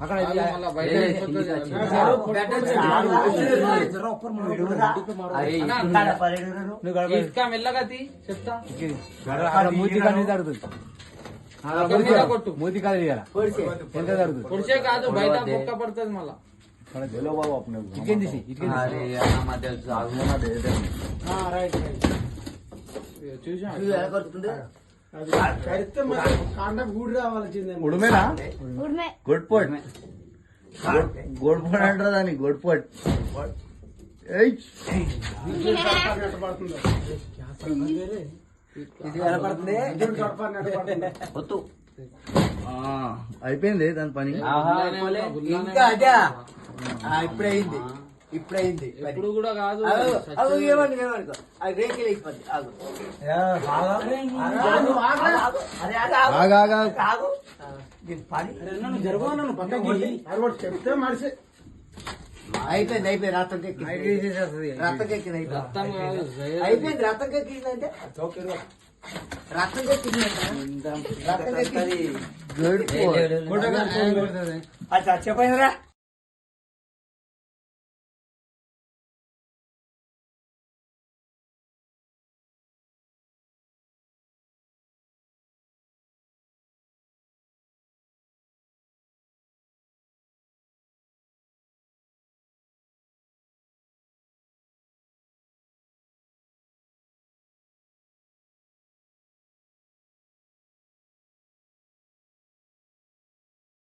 అక్కడ కాదు, మళ్ళా బయట ఏ, వెళ్ళిపోతుంది. ఏ, అరే, అన్నా, నువ్వు గడప- ఇటుక మెల్లగా తీ చెప్తా ఇది. గడ- అక్కడ మూతి కానీ జరుగుతుంది అక్కడ అక్కడ మూతి మీద కాదు. కొట్టు. మూతి కాదు ఇవాళ ఎంత జరుగుతుంది పొడిచే కాదు బయట బొక్క పడుతుంది మళ్ళా ఇటుకేం తీసి ఇటుకేం ఉడుమేనా? ఉడిమే. గొడ్పొట్ గొడ్పొట్ అంటారా దాన్ని? గొడ్పొట్ ఏయ్. వద్దు. ఆ, అయిపోయింది దాని పని. ఇంకా అదే. ఇప్పుడే అయింది ఇప్పుడే కూడా కాదు. అవి ఏమని ఏమనుకో అది రేఖలు అయిపోద్ది ఆగు. అరే ఆగు, పని. అయిపోయింది అయిపోయింది. రక్తం ఎక్కింది రక్తం అయిపోయింది కాదు అయిపోయింది? రక్తం రక్తం రక్తం రా.